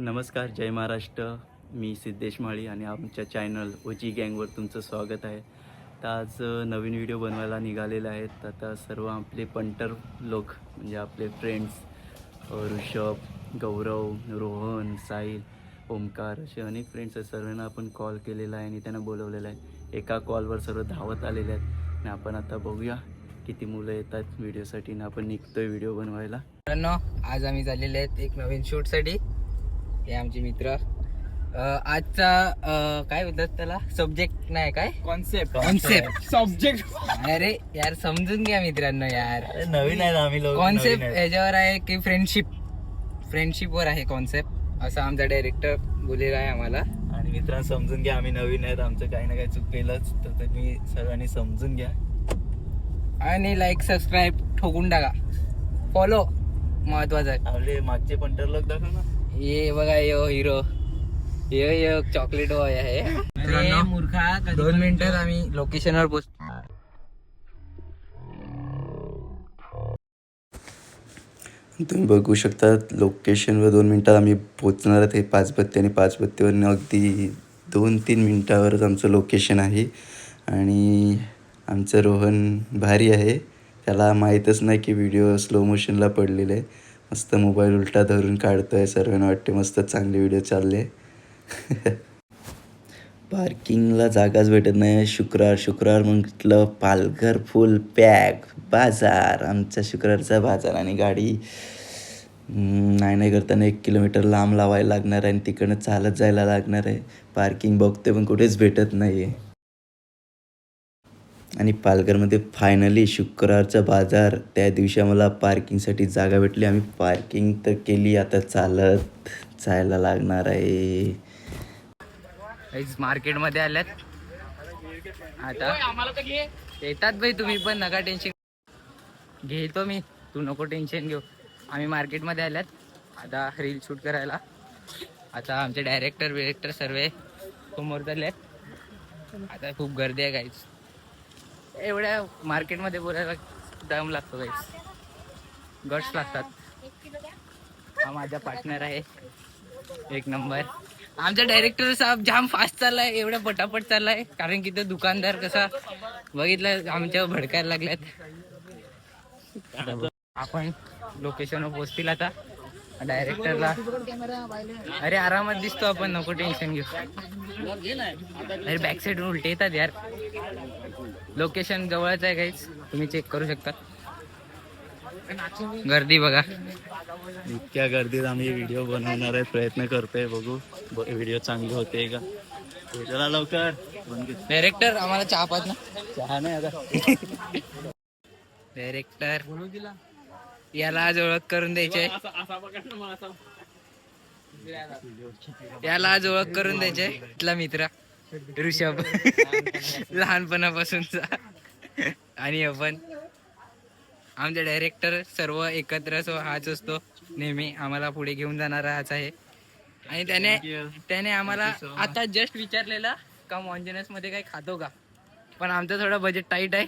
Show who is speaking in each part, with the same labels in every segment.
Speaker 1: नमस्कार जय महाराष्ट्र. मी सिद्धेश माळी आणि आमच्या चॅनल ओजी गँगवर तुमचं स्वागत आहे. तर आज नवीन व्हिडिओ बनवायला निघालेले आहेत. आता सर्व आपले पंटर लोक म्हणजे आपले फ्रेंड्स ऋषभ गौरव रोहन साहिल ओमकार असे अनेक फ्रेंड्स आहेत. सर्वांना आपण कॉल केलेला आहे आणि त्यांना बोलवलेला आहे. एका कॉलवर सर्व धावत आलेले आहेत. आणि आपण आता बघूया किती मुलं येतात व्हिडिओसाठी आणि आपण निघतोय व्हिडिओ बनवायला.
Speaker 2: आज आम्ही झालेले आहेत एक नवीन शूटसाठी हे आमचे मित्र. आजचा काय बोलतात त्याला? सब्जेक्ट नाही काय?
Speaker 3: कॉन्सेप्ट
Speaker 2: कॉन्सेप्ट
Speaker 3: सब्जेक्ट
Speaker 2: अरे यार समजून घ्या मित्रांनो यार.
Speaker 1: नवीन आहे आम्ही लोक
Speaker 2: कॉन्सेप्ट याच्यावर आहे की फ्रेंडशिप फ्रेंडशिप वर आहे कॉन्सेप्ट असं आमचा डायरेक्टर बोललेला आहे आम्हाला.
Speaker 1: आणि मित्रांनो समजून घ्या आम्ही नवीन आहेत. आमचं काही ना काही चुकेलच तर तुम्ही सर्वांनी समजून घ्या.
Speaker 2: आणि लाईक सबस्क्राईब ठोकून टाका. फॉलो महत्वाचं आहे.
Speaker 1: आपले मागचे पंटर लोक दाखव ना.
Speaker 2: ये बघा yo hero yo yo chocolate boy आहे.
Speaker 3: मूर्खा
Speaker 2: दोन मिनिटात आम्ही लोकेशनवर पोच
Speaker 1: तुम्ही बघू शकता लोकेशनवर दोन मिनटात आम्ही पोचणार आहेत हे पाच बत्ती आणि पाच बत्तीवरनं अगदी दोन तीन मिनटावरच आमचं लोकेशन आहे. आणि आमचं रोहन भारी आहे. त्याला माहीतच नाही की व्हिडिओ स्लो मोशनला पडलेले आहे. मस्त मोबाईल उलटा धरून काढतो आहे सर्वांना वाटते मस्त चांगले व्हिडिओ चालले. पार्किंगला जागाच भेटत नाही. शुक्रवार शुक्रवार म्हटलं पालघर फुल पॅक बाजार आमचा शुक्रवारचा बाजार आणि गाडी. नाही नाही करताना एक किलोमीटर लांब लावायला लागणार आहे आणि तिकडनं चालत जायला लागणार आहे. पार्किंग बघते पण कुठेच भेटत नाही आहे आणि पालघरमध्ये फायनली शुक्रवारचा बाजार. त्या दिवशी आम्हाला पार्किंगसाठी जागा भेटली. आम्ही पार्किंग तर केली. आता चालत जायला लागणार आहे.
Speaker 2: मार्केटमध्ये आल्यात. आता येतात भाई तुम्ही पण नका टेन्शन घेतो मी. तू नको टेन्शन घेऊ. आम्ही मार्केटमध्ये आल्यात. आता रील शूट करायला. आता आमचे डायरेक्टर बिरेक्टर सर्व समोर झाले आता खूप गर्दी आहे काहीच एवढ्या मार्केटमध्ये बोलायला दम लागतो काहीच गट्स लागतात. हा माझा पार्टनर आहे. एक नंबर आमचा डायरेक्टर साहेब जाम फास्ट चाललाय एवढा पटापट चाललाय. कारण की तो दुकानदार कसा बघितलं आमच्या भडकायला लागल्यात. आपण लोकेशनवर पोहोचतील आता. डायरेक्टरला अरे आरामात दिसतो आपण नको टेन्शन घेऊ. अरे बॅक साईड उलटे येतात यार. लोकेशन जवळच आहे काहीच तुम्ही चेक करू शकता. गर्दी बघा.
Speaker 1: इतक्या गर्दीत आम्ही व्हिडिओ बनवणार आहे प्रयत्न करतोय बघू. व्हिडिओ चांगली होते का? चला लवकर.
Speaker 2: डायरेक्टर आम्हाला चहा पाच ना.
Speaker 1: चहा नाही आता.
Speaker 2: डायरेक्टर याला आज ओळख करून द्यायचे. याला आज ओळख करून द्यायचे. इथला मित्र. ऋषभ. लहानपणापासूनचा. आणि आपण आमचे डायरेक्टर सर्व एकत्र हाच असतो. नेहमी आम्हाला पुढे घेऊन जाणारा हाच आहे. आणि त्याने त्याने आम्हाला आता जस्ट विचारलेला का मॉन्जिनसमध्ये काही खातो का? पण आमचं थोडं बजेट टाईट आहे.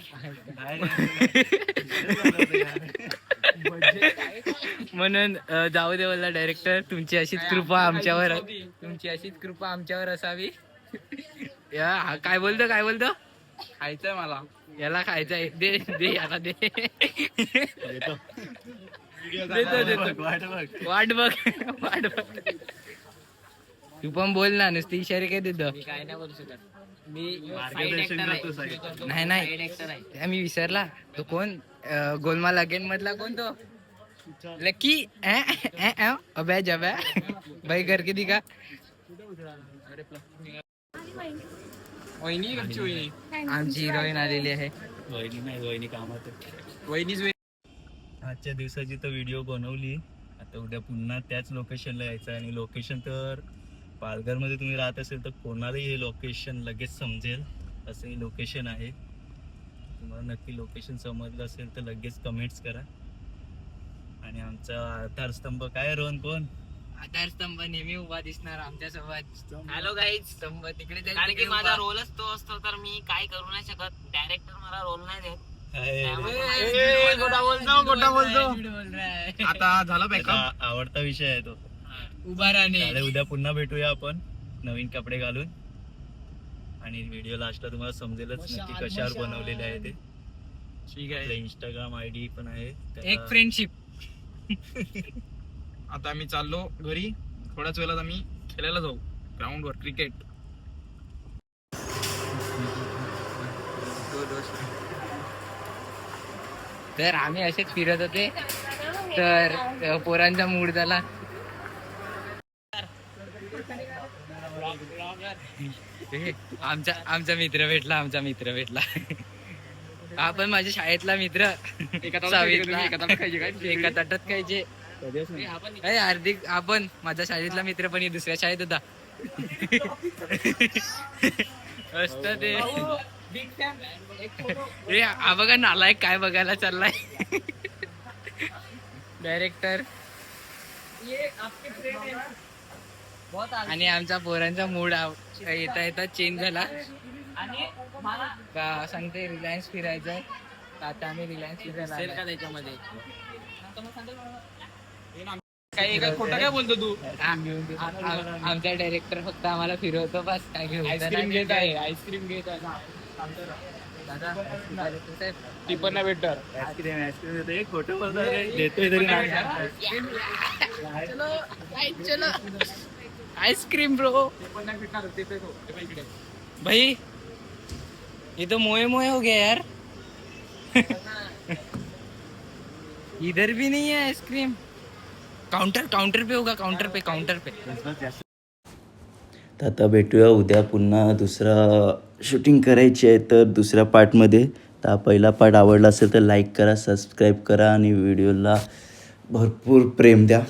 Speaker 2: म्हणून अं, जाऊ दे बोलला डायरेक्टर तुमची अशीच कृपा आमच्यावर तुमची अशीच कृपा आमच्यावर असावी. या काय बोलतो काय बोलतो? खायचंय मला. याला खायचंय. दे दे याला दे. देतो. देतो वाट बघ वाट बघ. तू पण बोल ना नुसती इशारे काय देतो? काय नाही बोलू शकत. मी नाही नाही. त्या मी विसरला. तो कोण? गोलमाल अगेन मधला कोण तो? लकी अबे जबे. भाई घर किती का
Speaker 3: वहिनी?
Speaker 2: आमची हिरोईन आलेली आहे.
Speaker 1: आजच्या दिवसाची तर व्हिडिओ बनवली. आता उद्या पुन्हा त्याच लोकेशनला यायचं आणि लोकेशन तर पालघरमध्ये तुम्ही राहत असेल तर कोणालाही हे लोकेशन लगेच समजेल. असं हे लोकेशन आहे. तुम्हाला नक्की लोकेशन समजलं असेल तर लगेच कमेंट्स करा. आणि आमचा आधारस्तंभ काय रोहन? कोण
Speaker 2: आधारस्तंभ नेहमी उभा दिसणार आमच्यासोबत हॅलो गाईज स्तंभ तिकडे
Speaker 4: कारण की माझा. रोलच तो असतो तर मी काय करू नाही शकत. डायरेक्टर मला रोल नाही देत.
Speaker 3: बोलतो बोलतो. आता झालं
Speaker 1: त्याचा आवडता विषय आहे तो.
Speaker 2: उभा राहणे.
Speaker 1: चालेल उद्या पुन्हा भेटूया आपण. नवीन कपडे घालून. आणि व्हिडिओ लास्टला तुम्हाला समजेलच नक्की कशावर बनवलेले आहे ते.
Speaker 2: ठीक
Speaker 1: आपलं इंस्टाग्राम आय डी पण आहे. त्याला-
Speaker 2: एक फ्रेंडशिप
Speaker 3: आता आम्ही चाललो घरी. थोड्याच वेळात आम्ही खेळायला जाऊ. ग्राउंडवर क्रिकेट
Speaker 2: तर आम्ही असेच फिरत होते. तर अ, पोरांचा मूड झाला. आमचा आमचा मित्र भेटला आमचा मित्र भेटला. हा पण माझ्या शाळेतला मित्र. एका ताटात खायचे अरे हार्दिक आपण माझ्या शाळेतला मित्र पण हे दुसऱ्या शाळेत होता. असत ते. हा बघा नालायक काय बघायला चाललाय. डायरेक्टर आणि आमचा पोरांचा मूड येता येता चेंज झाला. का सांगते रिलायन्स फिरायचंय. तर आता आम्ही रिलायन्स फिरायला आलोय.
Speaker 4: त्याच्यामध्ये?
Speaker 3: खोटं काय बोलतो तू?
Speaker 2: आमचा डायरेक्टर फक्त आम्हाला फिरवतो बस. काय घेऊ?
Speaker 3: आईस्क्रीम घेत आहे आईस्क्रीम घेत आहे. नाही भेटणार.
Speaker 1: आईस्क्रीम आईस्क्रीम एक खोटं बोलतोय. रे. देतोय तरी
Speaker 2: आईस्क्रीम ब्रो. भाई ये तो मोए मोए हो गया यार. इधर भी नहीं है आइसक्रीम काउंटर काउंटर पे होगा काउंटर पे काउंटर पे.
Speaker 1: तर आता भेटूया उद्या पुन्हा दुसरा शूटिंग करायची आहे तर दुसऱ्या पार्टमध्ये तर पहिला पार्ट आवडला असेल तर लाईक करा सबस्क्राईब करा आणि व्हिडिओला भरपूर प्रेम द्या.